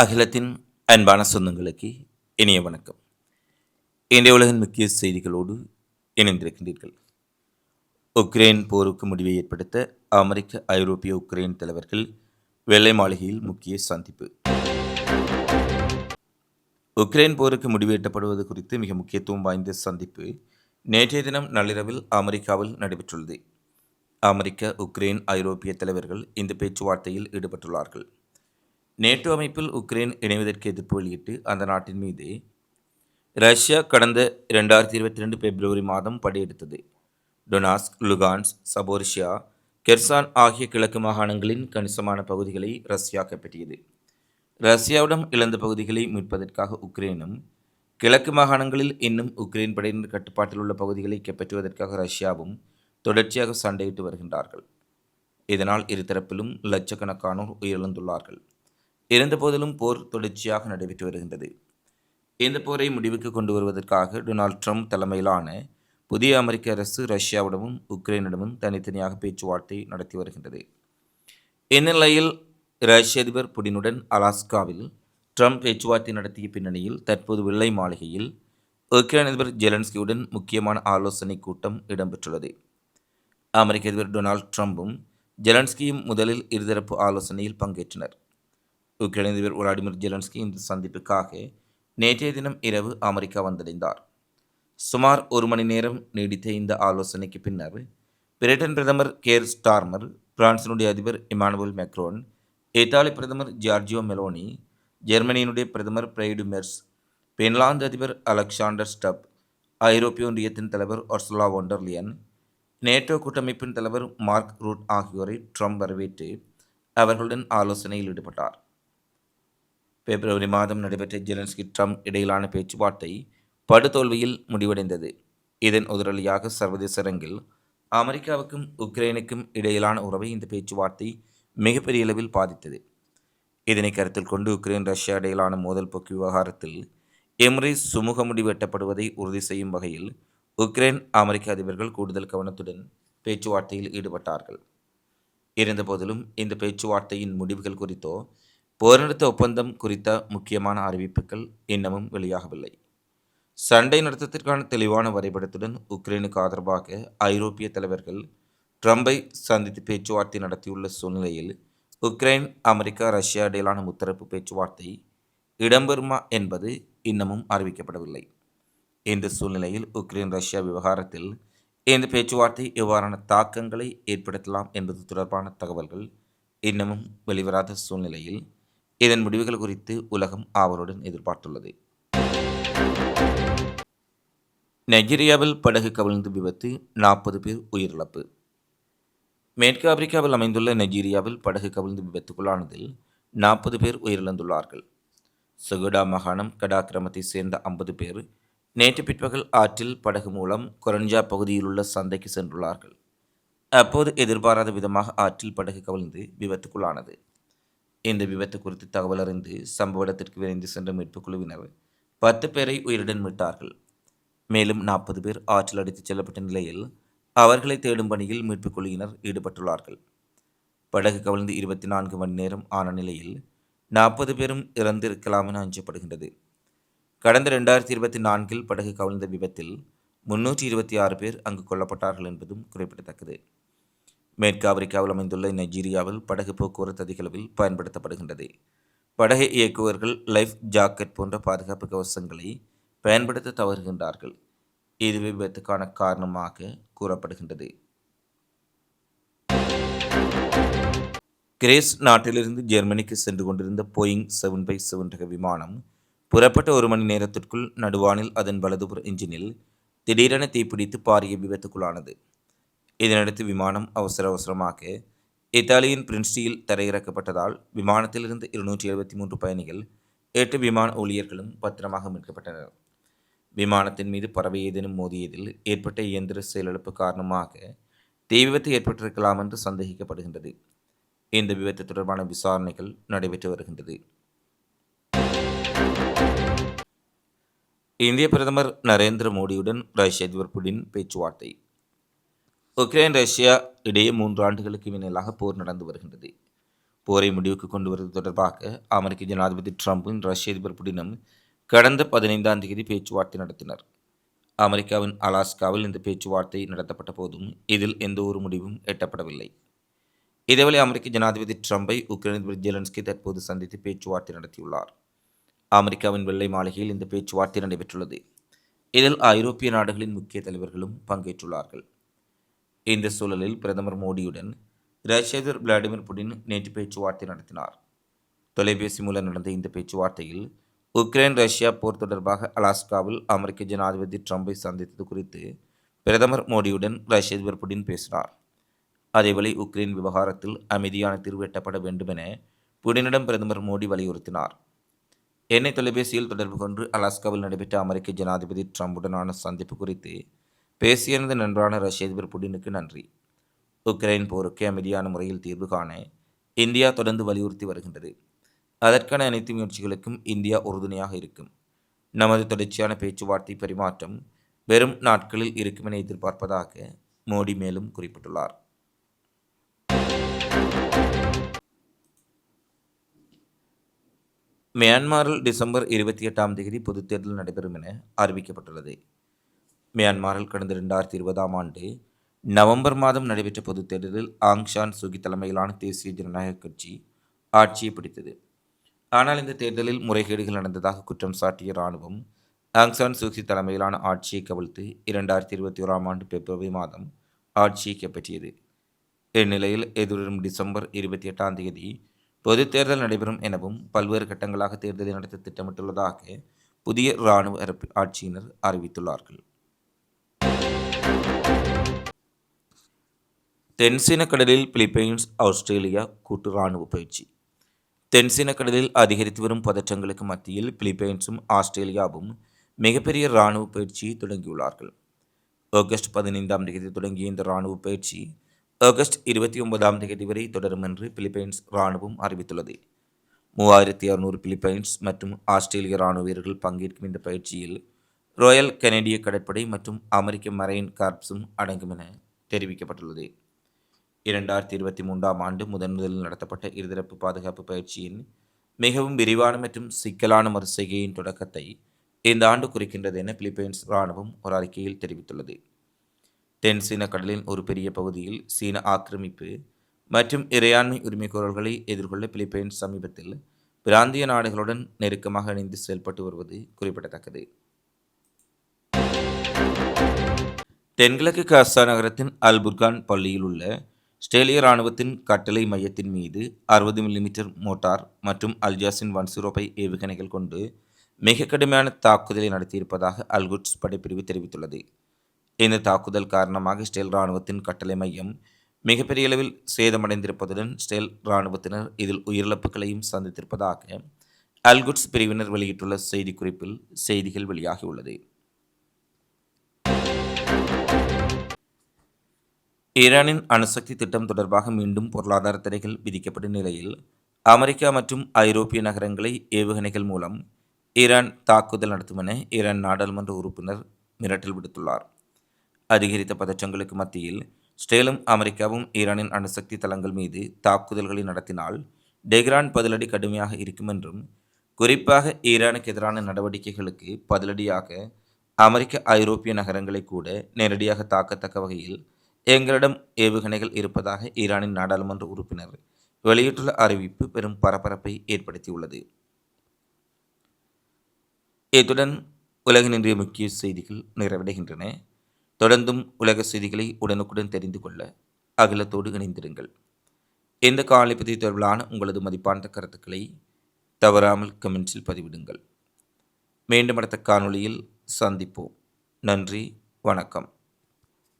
அகிலத்தின் அன்பான சொந்தங்களுக்கு இனிய வணக்கம். இன்றைய உலகின் முக்கிய செய்திகளோடு இணைந்திருக்கின்றீர்கள். உக்ரைன் போருக்கு முடிவை ஏற்படுத்த அமெரிக்க ஐரோப்பிய உக்ரைன் தலைவர்கள் வெள்ளை மாளிகையில் முக்கிய சந்திப்பு. உக்ரைன் போருக்கு முடிவு எட்டப்படுவது குறித்து மிக முக்கியத்துவம் வாய்ந்த சந்திப்பு நேற்றைய தினம் நள்ளிரவில் அமெரிக்காவில் நடைபெற்றுள்ளது. அமெரிக்க உக்ரைன் ஐரோப்பிய தலைவர்கள் இந்த பேச்சுவார்த்தையில் ஈடுபட்டுள்ளார்கள். நேட்டோ அமைப்பில் உக்ரைன் இணைவதற்கு எதிர்ப்பு வெளியிட்டு அந்த நாட்டின் மீது ரஷ்யா கடந்த இரண்டாயிரத்தி இருபத்தி ரெண்டு பிப்ரவரி மாதம் படையெடுத்தது. டொனாஸ்க் லுகான்ஸ் சபோர்ஷியா கெர்சான் ஆகிய கிழக்கு மாகாணங்களின் கணிசமான பகுதிகளை ரஷ்யா கைப்பற்றியது. ரஷ்யாவிடம் இழந்த பகுதிகளை மீட்பதற்காக உக்ரைனும் கிழக்கு மாகாணங்களில் இன்னும் உக்ரைன் படையினர் கட்டுப்பாட்டில் உள்ள பகுதிகளை கைப்பற்றுவதற்காக ரஷ்யாவும் தொடர்ச்சியாக சண்டையிட்டு வருகின்றார்கள். இதனால் இருதரப்பிலும் லட்சக்கணக்கானோர் உயிரிழந்துள்ளார்கள். இருந்தபோதிலும் போர் தொடர்ச்சியாக நடைபெற்று வருகின்றது. இந்த போரை முடிவுக்கு கொண்டு வருவதற்காக டொனால்ட் ட்ரம்ப் தலைமையிலான புதிய அமெரிக்க அரசு ரஷ்யாவிடமும் உக்ரைனிடமும் தனித்தனியாக பேச்சுவார்த்தை நடத்தி வருகின்றது. இந்நிலையில் ரஷ்ய அதிபர் புடினுடன் அலாஸ்காவில் ட்ரம்ப் பேச்சுவார்த்தை நடத்திய பின்னணியில் தற்போது வெள்ளை மாளிகையில் உக்ரைன் அதிபர் ஜெலன்ஸ்கியுடன் முக்கியமான ஆலோசனை கூட்டம் இடம்பெற்றுள்ளது. அமெரிக்க அதிபர் டொனால்ட் ட்ரம்பும் ஜெலன்ஸ்கியும் முதலில் இருதரப்பு ஆலோசனையில் பங்கேற்றனர். உக்ரைன் அதிபர் விளாடிமிர் ஜெலன்ஸ்கி இந்த சந்திப்புக்காக நேற்றைய தினம் இரவு அமெரிக்கா வந்தடைந்தார். சுமார் ஒரு மணி நேரம் நீடித்த இந்த ஆலோசனைக்கு பின்னர் பிரிட்டன் பிரதமர் கேர் ஸ்டார்மர் பிரான்சினுடைய அதிபர் இமானுவல் மெக்ரோன் இத்தாலி பிரதமர் ஜார்ஜியோ மெலோனி ஜெர்மனியினுடைய பிரதமர் பிரைடு மெர்ஸ் பின்லாந்து அதிபர் அலெக்சாண்டர் ஸ்டப் ஐரோப்பிய ஒன்றியத்தின் தலைவர் ஒர்சுலா ஒண்டர்லியன் நேட்டோ கூட்டமைப்பின் தலைவர் மார்க் ரூட் ஆகியோரை ட்ரம்ப் வரவேற்று அவர்களுடன் ஆலோசனையில் ஈடுபட்டார். பிப்ரவரி மாதம் நடைபெற்ற ஜெலன்ஸ்கி ட்ரம்ப் இடையிலான பேச்சுவார்த்தை படுதோல்வியில் முடிவடைந்தது. இதன் உதரலியாக சர்வதேச அரங்கில் அமெரிக்காவுக்கும் உக்ரைனுக்கும் இடையிலான உறவை இந்த பேச்சுவார்த்தை மிகப்பெரிய அளவில் பாதித்தது. இதனை கருத்தில் கொண்டு உக்ரைன் ரஷ்யா இடையிலான மோதல் போக்கு விவகாரத்தில் எம்ரி சுமூக முடிவு எட்டப்படுவதை உறுதி செய்யும் வகையில் உக்ரைன் அமெரிக்க அதிபர்கள் கூடுதல் கவனத்துடன் பேச்சுவார்த்தையில் ஈடுபட்டார்கள். இருந்தபோதிலும் இந்த பேச்சுவார்த்தையின் முடிவுகள் குறித்தோ போர் நிறுத்த ஒப்பந்தம் குறித்த முக்கியமான அறிவிப்புகள் இன்னமும் வெளியாகவில்லை. சண்டை நிறுத்தத்திற்கான தெளிவான வரைபடத்துடன் உக்ரைனுக்கு ஆதரவாக ஐரோப்பிய தலைவர்கள் ட்ரம்பை சந்தித்து பேச்சுவார்த்தை நடத்தியுள்ள சூழ்நிலையில் உக்ரைன் அமெரிக்கா ரஷ்யா இடையிலான முத்தரப்பு பேச்சுவார்த்தை இடம்பெறுமா என்பது இன்னமும் அறிவிக்கப்படவில்லை. இந்த சூழ்நிலையில் உக்ரைன் ரஷ்யா விவகாரத்தில் இந்த பேச்சுவார்த்தை எவ்வாறான தாக்கங்களை ஏற்படுத்தலாம் என்பது தொடர்பான தகவல்கள் இன்னமும் வெளிவராத சூழ்நிலையில் இதன் முடிவுகள் குறித்து உலகம் ஆவலுடன் எதிர்பார்த்துள்ளது. நைஜீரியாவில் படகு கவிழ்ந்து விபத்து நாற்பது பேர் உயிரிழப்பு. மேற்கு ஆப்பிரிக்காவில் அமைந்துள்ள நைஜீரியாவில் படகு கவிழ்ந்து விபத்துக்குள்ளானதில் நாற்பது பேர் உயிரிழந்துள்ளார்கள். சுகுடா மாகாணம் கடா கிராமத்தை சேர்ந்த ஐம்பது பேர் நேற்று பிற்பகல் ஆற்றில் படகு மூலம் கொரஞ்சா பகுதியில் உள்ள சந்தைக்கு சென்றுள்ளார்கள். அப்போது எதிர்பாராத விதமாக ஆற்றில் படகு கவிழ்ந்து விபத்துக்குள்ளானது. இந்த விபத்து குறித்து தகவல் அறிந்து சம்பவ இடத்திற்கு விரைந்து சென்ற மீட்புக் குழுவினர் பத்து பேரை உயிருடன் மீட்டார்கள். மேலும் நாற்பது பேர் ஆற்றில் அடித்துச் செல்லப்பட்ட நிலையில் அவர்களை தேடும் பணியில் மீட்புக் குழுவினர் ஈடுபட்டுள்ளார்கள். படகு கவிழ்ந்து இருபத்தி நான்கு மணி நேரம் ஆன நிலையில் நாற்பது பேரும் இறந்திருக்கலாம் என அஞ்சப்படுகின்றது. கடந்த ரெண்டாயிரத்தி இருபத்தி நான்கில் படகு கவிழ்ந்த விபத்தில் முன்னூற்றி இருபத்தி ஆறு பேர் அங்கு கொல்லப்பட்டார்கள் என்பதும் குறிப்பிடத்தக்கது. மேற்கு ஆப்பிரிக்காவில் அமைந்துள்ள நைஜீரியாவில் படகு போக்குவரத்து அதிகளவில் பயன்படுத்தப்படுகின்றது. படகை இயக்குவர்கள் லைஃப் ஜாக்கெட் போன்ற பாதுகாப்பு கவசங்களை பயன்படுத்த தவறுகின்றார்கள். இது விபத்துக்கான காரணமாக கூறப்படுகின்றது. கிரேஸ் நாட்டிலிருந்து ஜெர்மனிக்கு சென்று கொண்டிருந்த போயிங் செவன் பை செவன் ரக விமானம் புறப்பட்ட ஒரு மணி நேரத்திற்குள் நடுவானில் அதன் வலதுபுற இன்ஜினில் திடீரென தீப்பிடித்து பாரிய விபத்துக்குள்ளானது. இதனடுத்து விமானம் அவசர அவசரமாக இத்தாலியின் பிரின்ஸ்டியில் தரையிறக்கப்பட்டதால் விமானத்திலிருந்து இருநூற்றி எழுபத்தி மூன்று பயணிகள் எட்டு விமான ஊழியர்களும் பத்திரமாக மீட்கப்பட்டனர். விமானத்தின் மீது பறவை ஏதேனும் மோதியதில் ஏற்பட்ட இயந்திர செயலிழப்பு காரணமாக தீ விபத்து ஏற்பட்டிருக்கலாம் என்று சந்தேகிக்கப்படுகின்றது. இந்த விபத்து தொடர்பான விசாரணைகள் நடைபெற்று வருகின்றது. இந்திய பிரதமர் நரேந்திர மோடியுடன் ரஷ்ய அதிபர் புடின் பேச்சுவார்த்தை. உக்ரைன் ரஷ்யா இடையே மூன்று ஆண்டுகளுக்கு மேலாக போர் நடந்து வருகின்றது. போரை முடிவுக்கு கொண்டு வருவது தொடர்பாக அமெரிக்க ஜனாதிபதி ட்ரம்பும் ரஷ்ய அதிபர் புடினும் கடந்த பதினைந்தாம் தேதி பேச்சுவார்த்தை நடத்தினர். அமெரிக்காவின் அலாஸ்காவில் இந்த பேச்சுவார்த்தை நடத்தப்பட்ட போதும் இதில் எந்த ஒரு முடிவும் எட்டப்படவில்லை. இதேவேளை அமெரிக்க ஜனாதிபதி ட்ரம்பை உக்ரைன் அதிபர் ஜெலன்ஸ்கி தற்போது சந்தித்து பேச்சுவார்த்தை நடத்தியுள்ளார். அமெரிக்காவின் வெள்ளை மாளிகையில் இந்த பேச்சுவார்த்தை நடைபெற்றுள்ளது. இதில் ஐரோப்பிய நாடுகளின் முக்கிய தலைவர்களும் பங்கேற்றுள்ளார்கள். இந்த சூழலில் பிரதமர் மோடியுடன் ரஷ்ய அதிபர் விளாடிமிர் புடின் நேற்று பேச்சுவார்த்தை நடத்தினார். தொலைபேசி மூலம் நடந்த இந்த பேச்சுவார்த்தையில் உக்ரைன் ரஷ்யா போர் தொடர்பாக அலாஸ்காவில் அமெரிக்க ஜனாதிபதி ட்ரம்பை சந்தித்தது குறித்து பிரதமர் மோடியுடன் ரஷ்ய அதிபர் புடின் பேசினார். அதேவேளை உக்ரைன் விவகாரத்தில் அமைதியான தீர்வு எட்டப்பட வேண்டுமென புடினிடம் பிரதமர் மோடி வலியுறுத்தினார். எண்ணெய் தொலைபேசியில் தொடர்பு கொண்டு அலாஸ்காவில் நடைபெற்ற அமெரிக்க ஜனாதிபதி ட்ரம்புடனான சந்திப்பு குறித்து பேசியனது நன்றான ரஷ்ய அதிபர் புடினுக்கு நன்றி. உக்ரைன் போருக்கு அமைதியான முறையில் தீர்வு காண இந்தியா தொடர்ந்து வலியுறுத்தி வருகின்றது. அதற்கான அனைத்து முயற்சிகளுக்கும் இந்தியா உறுதுணையாக இருக்கும். நமது தொடர்ச்சியான பேச்சுவார்த்தை பரிமாற்றம் வெறும் நாட்களில் இருக்கும் என எதிர்பார்ப்பதாக மோடி மேலும் குறிப்பிட்டுள்ளார். மியான்மரில் டிசம்பர் இருபத்தி எட்டாம் தேதி பொதுத் தேர்தல் நடைபெறும் என அறிவிக்கப்பட்டுள்ளது. மியான்மரில் கடந்த இரண்டாயிரத்தி இருபதாம் ஆண்டு நவம்பர் மாதம் நடைபெற்ற பொதுத் தேர்தலில் ஆங்ஷான் சுகி தலைமையிலான தேசிய ஜனநாயக கட்சி ஆட்சியை பிடித்தது. ஆனால் இந்த தேர்தலில் முறைகேடுகள் நடந்ததாக குற்றம் சாட்டிய இராணுவம் ஆங்ஷான் சூகி தலைமையிலான ஆட்சியை கவிழ்த்து இரண்டாயிரத்தி இருபத்தி ஓராம் ஆண்டு பிப்ரவரி மாதம் ஆட்சியை கைப்பற்றியது. இந்நிலையில் எதிர்வரும் டிசம்பர் இருபத்தி எட்டாம் தேதி பொதுத் தேர்தல் நடைபெறும் எனவும் பல்வேறு கட்டங்களாக தேர்தலை நடத்த திட்டமிட்டுள்ளதாக புதிய இராணுவ ஆட்சியினர் அறிவித்துள்ளார்கள். தென்சீன கடலில் பிலிப்பைன்ஸ் ஆஸ்திரேலியா கூட்டு இராணுவ பயிற்சி. தென்சீன கடலில் அதிகரித்து வரும் பதற்றங்களுக்கு மத்தியில் பிலிப்பைன்ஸும் ஆஸ்திரேலியாவும் மிகப்பெரிய இராணுவ பயிற்சியை தொடங்கியுள்ளார்கள். ஆகஸ்ட் பதினைந்தாம் தேதி தொடங்கிய இந்த இராணுவ பயிற்சி ஆகஸ்ட் இருபத்தி ஒன்பதாம் தேதி வரை தொடரும் என்று பிலிப்பைன்ஸ் இராணுவம் அறிவித்துள்ளது. மூவாயிரத்தி அறுநூறு பிலிப்பைன்ஸ் மற்றும் ஆஸ்திரேலிய இராணுவ வீரர்கள் பங்கேற்கும் இந்த பயிற்சியில் ராயல் கனேடிய கடற்படை மற்றும் அமெரிக்க மரைன் கார்ப்ஸும் அடங்கும் என தெரிவிக்கப்பட்டுள்ளது. இரண்டாயிரத்தி இருபத்தி மூன்றாம் ஆண்டு முதன் முதலில் நடத்தப்பட்ட இருதரப்பு பாதுகாப்பு பயிற்சியின் மிகவும் விரிவான மற்றும் சிக்கலான மறுசெய்கையின் தொடக்கத்தை இந்த ஆண்டு குறிக்கின்றது என பிலிப்பைன்ஸ் இராணுவம் ஒரு அறிக்கையில் தெரிவித்துள்ளது. தென் சீன கடலின் ஒரு பெரிய பகுதியில் சீன ஆக்கிரமிப்பு மற்றும் இறையாண்மை உரிமைகோரல்களை எதிர்கொள்ள பிலிப்பைன்ஸ் சமீபத்தில் பிராந்திய நாடுகளுடன் நெருக்கமாக இணைந்து செயல்பட்டு வருவது குறிப்பிடத்தக்கது. தென்கிழக்கு காசா நகரத்தின் அல்புர்கான் பள்ளியில் உள்ள ஸ்டேலிய இராணுவத்தின் கட்டளை மையத்தின் மீது அறுபது மில்லிமீட்டர் மோட்டார் மற்றும் அல்ஜாசின் ஒன் ஜீரோபை ஏவுகணைகள் கொண்டு மிக கடுமையான தாக்குதலை நடத்தியிருப்பதாக அல்குட்ஸ் படைப்பிரிவு தெரிவித்துள்ளது. இந்த தாக்குதல் காரணமாக ஸ்டேல் இராணுவத்தின் கட்டளை மையம் மிகப்பெரிய அளவில் சேதமடைந்திருப்பதுடன் ஸ்டேல் இராணுவத்தினர் இதில் உயிரிழப்புகளையும் சந்தித்திருப்பதாக அல்குட்ஸ் பிரிவினர் வெளியிட்டுள்ள செய்திக்குறிப்பில் செய்திகள் வெளியாகியுள்ளது. ஈரானின் அணுசக்தி திட்டம் தொடர்பாக மீண்டும் பொருளாதார தடைகள் விதிக்கப்படும் நிலையில் அமெரிக்கா மற்றும் ஐரோப்பிய நகரங்களை ஏவுகணைகள் மூலம் ஈரான் தாக்குதல் நடத்தும் என ஈரான் நாடாளுமன்ற உறுப்பினர் மிரட்டல் விடுத்துள்ளார். அதிகரித்த பதற்றங்களுக்கு மத்தியில் ஸ்டேலும் அமெரிக்காவும் ஈரானின் அணுசக்தி தளங்கள் மீது தாக்குதல்களை நடத்தினால் டெஹ்ரான் பதிலடி கடுமையாக இருக்கும் என்றும் குறிப்பாக ஈரானுக்கு எதிரான நடவடிக்கைகளுக்கு பதிலடியாக அமெரிக்க ஐரோப்பிய நகரங்களை கூட நேரடியாக தாக்கத்தக்க வகையில் எங்களிடம் ஏவுகணைகள் இருப்பதாக ஈரானின் நாடாளுமன்ற உறுப்பினர் வெளியிட்டுள்ள அறிவிப்பு பெரும் பரபரப்பை ஏற்படுத்தியுள்ளது. இத்துடன் உலகின் இன்றைய முக்கிய செய்திகள் நிறைவடைகின்றன. தொடர்ந்தும் உலக செய்திகளை உடனுக்குடன் தெரிந்து கொள்ள அகிலத்தோடு இணைந்திருங்கள். இந்த காலைப்பதி தொடர்பிலான உங்களது மதிப்பான கருத்துக்களை தவறாமல் கமெண்ட்ஸில் பதிவிடுங்கள். மீண்டும் அடுத்த காணொளியில் சந்திப்போம். நன்றி வணக்கம்.